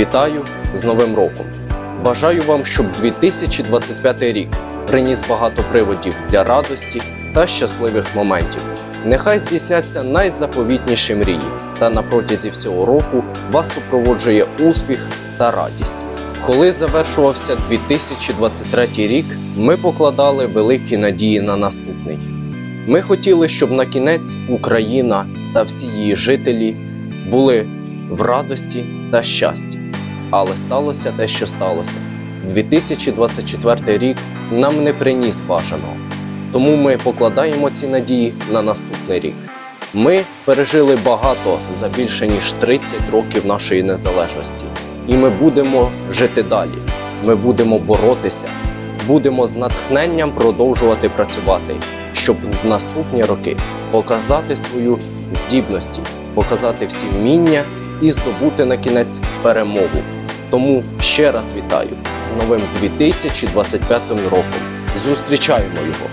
Вітаю з Новим роком! Бажаю вам, щоб 2025 рік приніс багато приводів для радості та щасливих моментів. Нехай здійсняться найзаповітніші мрії, та на протязі всього року вас супроводжує успіх та радість. Коли завершувався 2023 рік, ми покладали великі надії на наступний. Ми хотіли, щоб на кінець Україна та всі її жителі були в радості та щасті. Але сталося те, що сталося. 2024 рік нам не приніс бажаного. Тому ми покладаємо ці надії на наступний рік. Ми пережили багато за більше ніж 30 років нашої незалежності, і ми будемо жити далі. Ми будемо боротися, будемо з натхненням продовжувати працювати, щоб в наступні роки показати свою здібності, показати всі вміння і здобути на кінець перемогу. Тому ще раз вітаю з новим 2025 роком. Зустрічаємо його